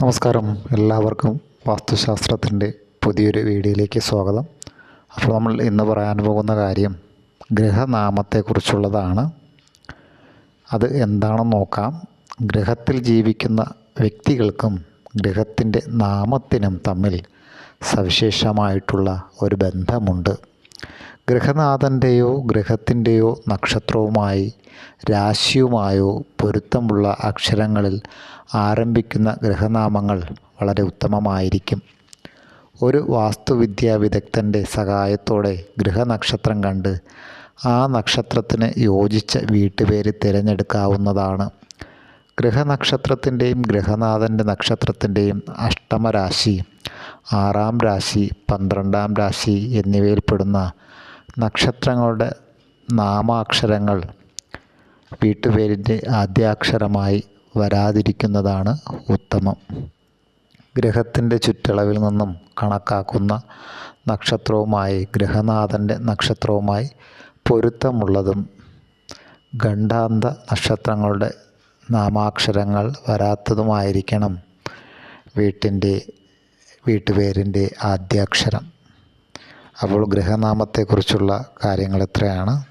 നമസ്കാരം. എല്ലാവർക്കും വാസ്തുശാസ്ത്രത്തിന്റെ പുതിയൊരു വീഡിയോയിലേക്ക് സ്വാഗതം. അപ്പോൾ നമ്മൾ ഇന്ന് പറയാൻ പോകുന്ന കാര്യം ഗ്രഹനാമത്തെക്കുറിച്ചുള്ളതാണ്. അത് എന്താണെന്ന് നോക്കാം. ഗ്രഹത്തിൽ ജീവിക്കുന്ന വ്യക്തികൾക്കും ഗ്രഹത്തിന്റെ നാമത്തിനും തമ്മിൽ സവിശേഷമായിട്ടുള്ള ഒരു ബന്ധമുണ്ട്. ഗ്രഹനാഥന്റെയോ ഗ്രഹത്തിന്റെയോ നക്ഷത്രവുമായി രാശിയുമായോ പൊരുത്തമുള്ള അക്ഷരങ്ങളിൽ ആരംഭിക്കുന്ന ഗ്രഹനാമങ്ങൾ വളരെ ഉത്തമമായിരിക്കും. ഒരു വാസ്തുവിദ്യാ വിദഗ്ധന്റെ സഹായത്തോടെ ഗ്രഹനക്ഷത്രം കണ്ട് ആ നക്ഷത്രത്തിന് യോജിച്ച വീട്ടുപേര് തിരഞ്ഞെടുക്കാവുന്നതാണ്. ഗ്രഹനക്ഷത്രത്തിന്റെയും ഗ്രഹനാഥന്റെ നക്ഷത്രത്തിന്റെയും അഷ്ടമരാശി ആറാം രാശി പന്ത്രണ്ടാം രാശി എന്നിവയിൽപ്പെടുന്ന നക്ഷത്രങ്ങളുടെ നാമാക്ഷരങ്ങൾ വീട്ടുപേരിന്റെ ആദ്യാക്ഷരമായി വരാതിരിക്കുന്നതാണ് ഉത്തമം. ഗ്രഹത്തിന്റെ ചുറ്റളവിൽ നിന്നും കണക്കാക്കുന്ന നക്ഷത്രവുമായി ഗ്രഹനാഥന്റെ നക്ഷത്രവുമായി പൊരുത്തമുള്ളതും ഖണ്ഡാന്ത നക്ഷത്രങ്ങളുടെ നാമാക്ഷരങ്ങൾ വരാത്തതുമായിരിക്കണം വീട്ടിന്റെ വീട്ടുപേരിന്റെ ആദ്യാക്ഷരം. അപ്പോൾ ഗൃഹനാമത്തെക്കുറിച്ചുള്ള കാര്യങ്ങൾ എത്രയാണ്?